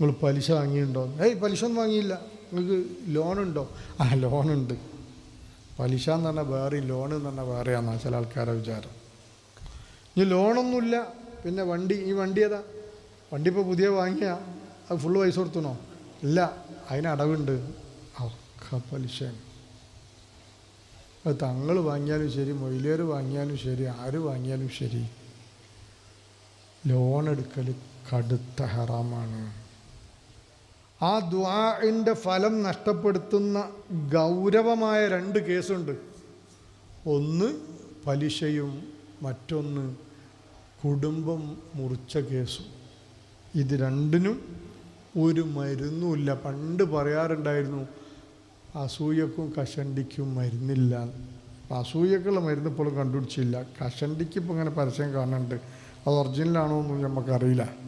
നിങ്ങൾ പലിശ വാങ്ങിയിട്ടുണ്ടോ? ഏയ് പലിശ ഒന്നും വാങ്ങിയില്ല. നിങ്ങൾക്ക് ലോണുണ്ടോ? ആ ലോണുണ്ട്. പലിശ എന്ന് പറഞ്ഞാൽ വേറെ ലോൺ എന്ന് പറഞ്ഞാൽ വേറെയാണെന്നാണ് ചില ആൾക്കാരെ വിചാരം. ഇനി ലോണൊന്നുമില്ല. പിന്നെ വണ്ടി ഈ വണ്ടി ഏതാ? വണ്ടി ഇപ്പോൾ പുതിയ വാങ്ങിയ? അത് ഫുള്ള് പൈസ കൊടുത്തണോ? ഇല്ല. അതിന് അടവുണ്ട്. ഒക്കെ പലിശയാണ്. അത് തങ്ങൾ വാങ്ങിയാലും ശരി മൊയിലേർ വാങ്ങിയാലും ശരി ആര് വാങ്ങിയാലും ശരി. ലോൺ എടുക്കൽ കടുത്ത ഹറാമാണ്. ആ ദ്വാഇന്റെ ഫലം നഷ്ടപ്പെടുത്തുന്ന ഗൗരവമായ രണ്ട് കേസുണ്ട്. ഒന്ന് പലിശയും മറ്റൊന്ന് കുടുംബം മുറിച്ച കേസും. ഇത് രണ്ടിനും ഒരു മരുന്നുമില്ല. പണ്ട് പറയാറുണ്ടായിരുന്നു അസൂയക്കും കഷണ്ടിക്കും മരുന്നില്ല. അസൂയക്കുള്ള മരുന്ന് ഇപ്പോഴും കണ്ടുപിടിച്ചില്ല. കഷണ്ടിക്ക് ഇപ്പോൾ ഇങ്ങനെ പരസ്യം കാണുന്നുണ്ട്. അത് ഒറിജിനലാണോ എന്നും നമുക്കറിയില്ല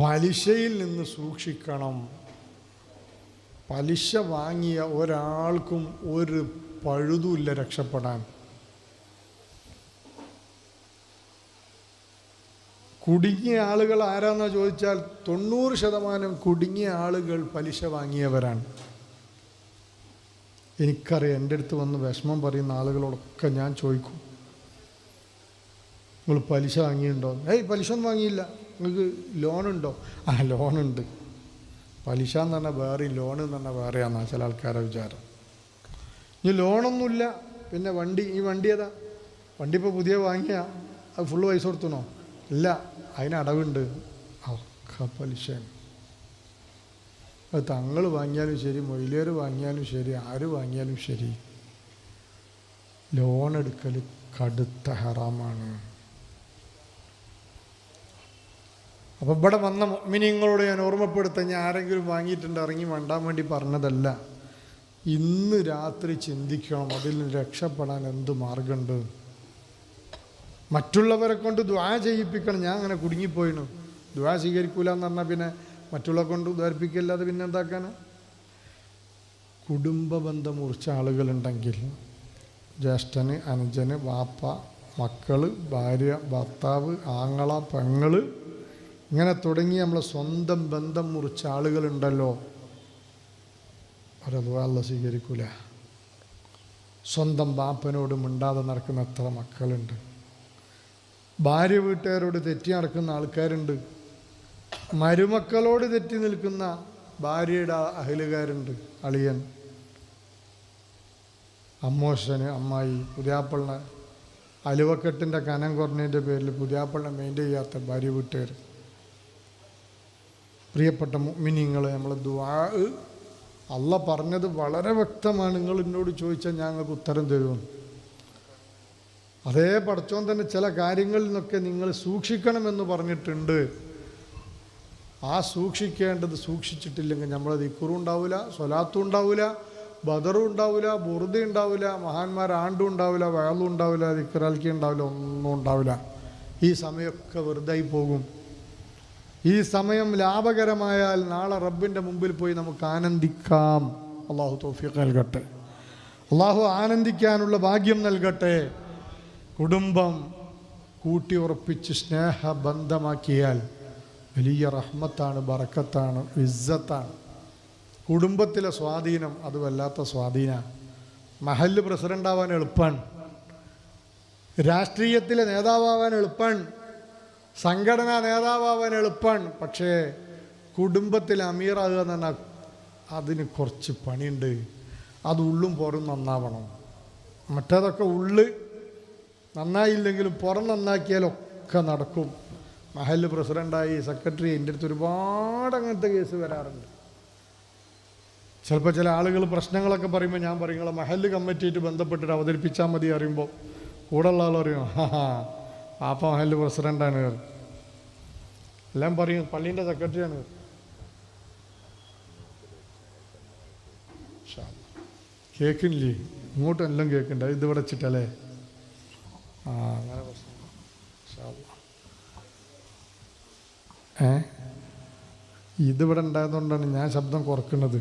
പലിശയിൽ നിന്ന് സൂക്ഷിക്കണം. പലിശ വാങ്ങിയ ഒരാൾക്കും ഒരു പഴുതുമില്ല രക്ഷപ്പെടാൻ. കുടുങ്ങിയ ആളുകൾ ആരാന്നാ ചോദിച്ചാൽ തൊണ്ണൂറ് ശതമാനം കുടുങ്ങിയ ആളുകൾ പലിശ വാങ്ങിയവരാണ്. എനിക്കറിയാം എന്റെ അടുത്ത് വന്ന് വിഷമം പറയുന്ന ആളുകളോടൊക്കെ ഞാൻ ചോദിക്കും. നിങ്ങൾ പലിശ വാങ്ങിയിട്ടുണ്ടോ ഏയ് പലിശ ഒന്നും വാങ്ങിയില്ല. നിങ്ങൾക്ക് ലോണുണ്ടോ? ആ ലോണുണ്ട്. പലിശ എന്ന് പറഞ്ഞാൽ വേറെ ലോൺ എന്ന് പറഞ്ഞാൽ വേറെയാണെന്നാണ് ചില ആൾക്കാരെ വിചാരം. ഇനി ലോണൊന്നുമില്ല. പിന്നെ വണ്ടി ഈ വണ്ടി ഏതാ? വണ്ടി ഇപ്പോൾ പുതിയ വാങ്ങിയ അത് ഫുള്ള് പൈസ കൊടുത്തണോ? ഇല്ല അതിന് അടവുണ്ട്. ഒക്കെ പലിശയാണ്. അത് തങ്ങൾ വാങ്ങിയാലും ശരി മൊയിലേർ വാങ്ങിയാലും ശരി ആര് വാങ്ങിയാലും ശരി. ലോൺ എടുക്കൽ കടുത്ത ഹറാമാണ്. അപ്പം ഇവിടെ വന്ന മിനിങ്ങളോട് ഞാൻ ഓർമ്മപ്പെടുത്താൻ ഞാൻ ആരെങ്കിലും വാങ്ങിയിട്ടുണ്ട് ഇറങ്ങി വേണ്ടാൻ വേണ്ടി പറഞ്ഞതല്ല. ഇന്ന് രാത്രി ചിന്തിക്കണം അതിൽ നിന്ന് രക്ഷപ്പെടാൻ എന്ത് മാർഗമുണ്ട്? മറ്റുള്ളവരെ കൊണ്ട് ദ്വാ ചെയ്യിപ്പിക്കണം. ഞാൻ അങ്ങനെ കുടുങ്ങിപ്പോയിനു. ദ്വാ സ്വീകരിക്കൂല എന്ന് പറഞ്ഞാൽ പിന്നെ മറ്റുള്ളവരെ കൊണ്ട് ദ്വാരിപ്പിക്കല്ലാതെ പിന്നെ എന്താക്കാന്? കുടുംബ ബന്ധം മുറിച്ച ആളുകളുണ്ടെങ്കിൽ ജ്യേഷ്ഠന് അനുജന് വാപ്പ മക്കൾ ഭാര്യ ഭർത്താവ് ആങ്ങള പെങ്ങൾ ഇങ്ങനെ തുടങ്ങി നമ്മൾ സ്വന്തം ബന്ധം മുറിച്ച ആളുകളുണ്ടല്ലോ. അവരത് വല്ല സ്വീകരിക്കൂല. സ്വന്തം ബാപ്പനോട് മിണ്ടാതെ നടക്കുന്ന എത്ര മക്കളുണ്ട്. ഭാര്യ വീട്ടുകാരോട് തെറ്റി നടക്കുന്ന ആൾക്കാരുണ്ട്. മരുമക്കളോട് തെറ്റി നിൽക്കുന്ന ഭാര്യയുടെ അഹിലുകാരുണ്ട് അളിയൻ അമ്മോശന് അമ്മായി പുതിയാപ്പള്ള അലുവക്കെട്ടിന്റെ കനം കുറഞ്ഞതിന്റെ പേരിൽ പുതിയാപ്പള്ള മെയിന്റെയിൻ ചെയ്യാത്ത ഭാര്യ വീട്ടുകാർ പ്രിയപ്പെട്ട മിനിങ്ങൾ നമ്മൾ ദ്വാ അല്ല പറഞ്ഞത് വളരെ വ്യക്തമാണ്. നിങ്ങൾ എന്നോട് ചോദിച്ചാൽ ഞങ്ങൾക്ക് ഉത്തരം തരുമെന്ന് അതേ പഠിച്ചോൻ തന്നെ ചില കാര്യങ്ങളിൽ നിന്നൊക്കെ നിങ്ങൾ സൂക്ഷിക്കണമെന്ന് പറഞ്ഞിട്ടുണ്ട്. ആ സൂക്ഷിക്കേണ്ടത് സൂക്ഷിച്ചിട്ടില്ലെങ്കിൽ നമ്മളത് ഇക്കുറും ഉണ്ടാവില്ല സ്വലാത്തും ഉണ്ടാവില്ല ബദറും ഉണ്ടാവില്ല ബുറുദ ഉണ്ടാവില്ല മഹാന്മാർ ആണ്ടും ഉണ്ടാവില്ല വയലും ഉണ്ടാവില്ല ദിക്കറാൽക്കി ഉണ്ടാവില്ല ഒന്നും ഉണ്ടാവില്ല. ഈ സമയമൊക്കെ വെറുതായി പോകും. ഈ സമയം ലാഭകരമായാൽ നാളെ റബ്ബിന്റെ മുമ്പിൽ പോയി നമുക്ക് ആനന്ദിക്കാം. അള്ളാഹു തോഫിക്ക് നൽകട്ടെ. അള്ളാഹു ആനന്ദിക്കാനുള്ള ഭാഗ്യം നൽകട്ടെ. കുടുംബം കൂട്ടി ഉറപ്പിച്ച് സ്നേഹബന്ധമാക്കിയാൽ വലിയ റഹ്മത്താണ് ബറക്കത്താണ് ഇസ്സത്താണ്. കുടുംബത്തിലെ സ്വാധീനം അത് വല്ലാത്ത സ്വാധീന. മഹല്ല് പ്രസിഡന്റാവാൻ എളുപ്പമാണ് രാഷ്ട്രീയത്തിലെ നേതാവാൻ എളുപ്പമാണ് സംഘടനാ നേതാവാൻ എളുപ്പമാണ് പക്ഷേ കുടുംബത്തിൽ അമീറാകുക എന്ന് പറഞ്ഞാൽ അതിന് കുറച്ച് പണിയുണ്ട്. അത് ഉള്ളും പുറം നന്നാവണം. മറ്റേതൊക്കെ ഉള്ള് നന്നായില്ലെങ്കിലും പുറം നന്നാക്കിയാലൊക്കെ നടക്കും. മഹൽ പ്രസിഡന്റായി സെക്രട്ടറി എന്റെ അടുത്ത് ഒരുപാട് അങ്ങനത്തെ കേസ് വരാറുണ്ട്. ചിലപ്പോൾ ചില ആളുകൾ പ്രശ്നങ്ങളൊക്കെ പറയുമ്പോൾ ഞാൻ പറയും നിങ്ങളെ മഹൽ കമ്മിറ്റിയായിട്ട് ബന്ധപ്പെട്ടിട്ട് അവതരിപ്പിച്ചാൽ മതി അറിയുമ്പോൾ കൂടെ ഉള്ള ആൾ പറയും ഹാ ഹാ പാപ്പ മഹൽ പ്രസിഡന്റാണ് എല്ലാം പറയും. പള്ളീന്റെ സെക്രട്ടറിയാണ്. കേൾക്കുന്നില്ലേ? ഇങ്ങോട്ടെല്ലാം കേൾക്കണ്ട. ഇത് ഇവിടെ വെച്ചിട്ടല്ലേ? ആ അങ്ങനെ. ഏ? ഇതിവിടെ ഉണ്ടായതുകൊണ്ടാണ് ഞാൻ ശബ്ദം കുറക്കുന്നത്.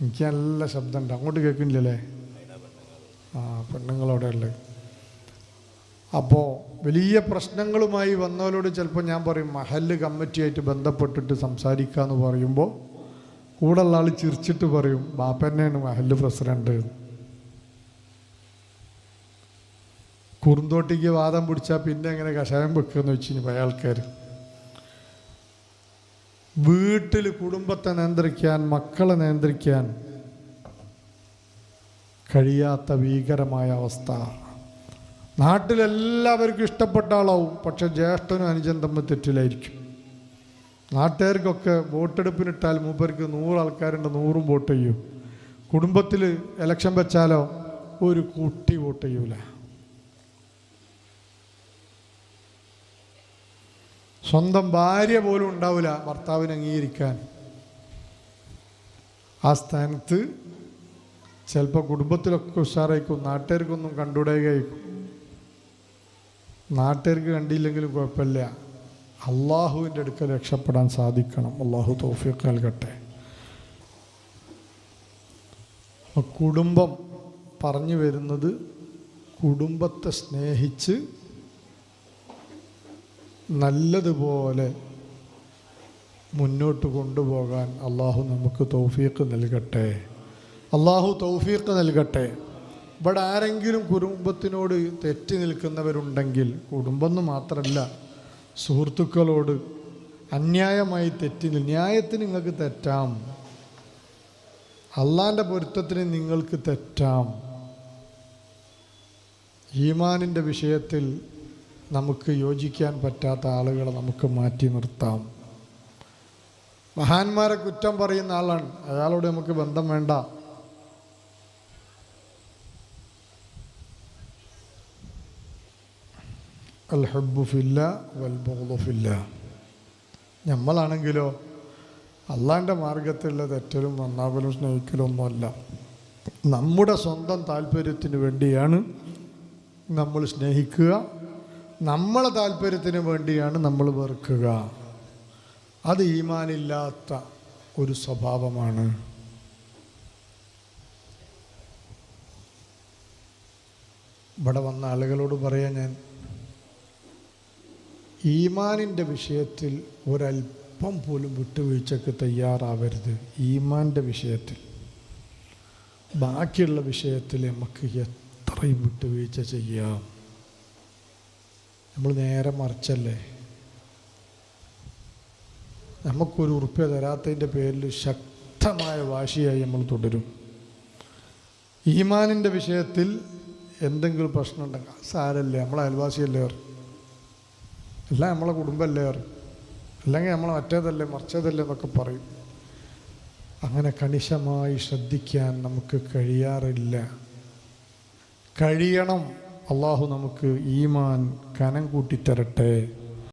എനിക്ക് നല്ല ശബ്ദമുണ്ട് അങ്ങോട്ട് കേൾക്കുന്നില്ലല്ലേ? ആ പെണ്ണുങ്ങളവിടെ ഉള്ളത് അപ്പോൾ വലിയ പ്രശ്നങ്ങളുമായി വന്നവരോട് ചിലപ്പോൾ ഞാൻ പറയും മഹല്ല് കമ്മിറ്റിയായിട്ട് ബന്ധപ്പെട്ടിട്ട് സംസാരിക്കുക എന്ന് പറയുമ്പോൾ കൂടെ ഉള്ള ആൾ ചിരിച്ചിട്ട് പറയും ബാപ്പന്നെയാണ് മഹല്ല് പ്രസിഡന്റ്. കുറുന്തോട്ടിക്ക് വാദം പിടിച്ചാൽ പിന്നെ എങ്ങനെ കഷായം വെക്കുമെന്ന് വെച്ച് കഴിഞ്ഞാൽ അയാൾക്കാർ വീട്ടിൽ കുടുംബത്തെ നിയന്ത്രിക്കാൻ മക്കളെ നിയന്ത്രിക്കാൻ കഴിയാത്ത ഭീകരമായ അവസ്ഥ. നാട്ടിലെല്ലാവർക്കും ഇഷ്ടപ്പെട്ട ആളാവും. പക്ഷെ ജ്യേഷ്ഠനും അനുജൻ തമ്മിൽ തെറ്റിലായിരിക്കും. നാട്ടുകാർക്കൊക്കെ വോട്ടെടുപ്പിനിട്ടാൽ മൂപ്പർക്ക് നൂറ് ആൾക്കാരുണ്ട് നൂറും വോട്ട് ചെയ്യും. കുടുംബത്തിൽ ഇലക്ഷൻ വെച്ചാലോ ഒരു കുട്ടി വോട്ട് ചെയ്യൂല. സ്വന്തം ഭാര്യ പോലും ഉണ്ടാവില്ല ഭർത്താവിനെ അംഗീകരിക്കാൻ. ആ സ്ഥാനത്ത് ചിലപ്പോൾ കുടുംബത്തിലൊക്കെ ഉഷാറായിക്കും നാട്ടുകാർക്കൊന്നും കണ്ടുടയുകയായിരിക്കും നാട്ടുകാർക്ക് കണ്ടില്ലെങ്കിലും കുഴപ്പമില്ല. അള്ളാഹുവിന്റെ അടുക്കൽ രക്ഷപ്പെടാൻ സാധിക്കണം. അള്ളാഹു തോഫിക്ക് നൽകട്ടെ. കുടുംബം പറഞ്ഞു വരുന്നത് കുടുംബത്തെ സ്നേഹിച്ച് നല്ലതുപോലെ മുന്നോട്ട് കൊണ്ടുപോകാൻ അള്ളാഹു നമുക്ക് തൗഫീഖ് നൽകട്ടെ. അള്ളാഹു തൗഫീഖ് നൽകട്ടെ. ഇവിടെ ആരെങ്കിലും കുടുംബത്തിനോട് തെറ്റി നിൽക്കുന്നവരുണ്ടെങ്കിൽ കുടുംബം എന്ന് മാത്രമല്ല സുഹൃത്തുക്കളോട് അന്യായമായി തെറ്റി ന്യായത്തിന് നിങ്ങൾക്ക് തെറ്റാം. അള്ളാന്റെ പൊരുത്തത്തിന് നിങ്ങൾക്ക് തെറ്റാം. ഈമാനിന്റെ വിഷയത്തിൽ നമുക്ക് യോജിക്കാൻ പറ്റാത്ത ആളുകളെ നമുക്ക് മാറ്റി നിർത്താം. മഹാന്മാരെ കുറ്റം പറയുന്ന ആളാണ്. അയാളോട് നമുക്ക് ബന്ധം വേണ്ട. അൽ ഹബ്ബു ഫില്ല വൽ ബുഗ്ദു ഫില്ല. നമ്മളാണെങ്കിലോ അള്ളാന്റെ മാർഗത്തിലുള്ള തെറ്റലും നന്നാവലും സ്നേഹിക്കലൊന്നുമല്ല. നമ്മുടെ സ്വന്തം താല്പര്യത്തിന് വേണ്ടിയാണ് നമ്മൾ സ്നേഹിക്കുക. നമ്മളെ താല്പര്യത്തിന് വേണ്ടിയാണ് നമ്മൾ വെറുക്കുക. അത് ഈമാനില്ലാത്ത ഒരു സ്വഭാവമാണ്. ഇവിടെ വന്ന ആളുകളോട് പറയാൻ ഞാൻ ഈമാനിന്റെ വിഷയത്തിൽ ഒരല്പം പോലും വിട്ടുവീഴ്ചക്ക് തയ്യാറാവരുത് ഈമാന്റെ വിഷയത്തിൽ. ബാക്കിയുള്ള വിഷയത്തിൽ നമുക്ക് എത്രയും വിട്ടുവീഴ്ച ചെയ്യാം. നമ്മൾ നേരെ മറിച്ചല്ലേ? നമുക്കൊരു ഉറുപ്പ്യ തരാത്തതിന്റെ പേരിൽ ശക്തമായ വാശിയായി നമ്മൾ തുടരും. ഈമാനിന്റെ വിഷയത്തിൽ എന്തെങ്കിലും പ്രശ്നം ഉണ്ടെങ്കിൽ സാരല്ലേ നമ്മളെ അയൽവാസിയല്ലേ അവർ? അല്ല നമ്മളെ കുടുംബമല്ലേ പറയും. അല്ലെങ്കിൽ നമ്മളെ മറ്റേതല്ലേ മറിച്ചതല്ലേ എന്നൊക്കെ പറയും. അങ്ങനെ കണിശമായി ശ്രദ്ധിക്കാൻ നമുക്ക് കഴിയാറില്ല. കഴിയണം. അള്ളാഹു നമുക്ക് ഈമാൻ കനം കൂട്ടിത്തരട്ടെ.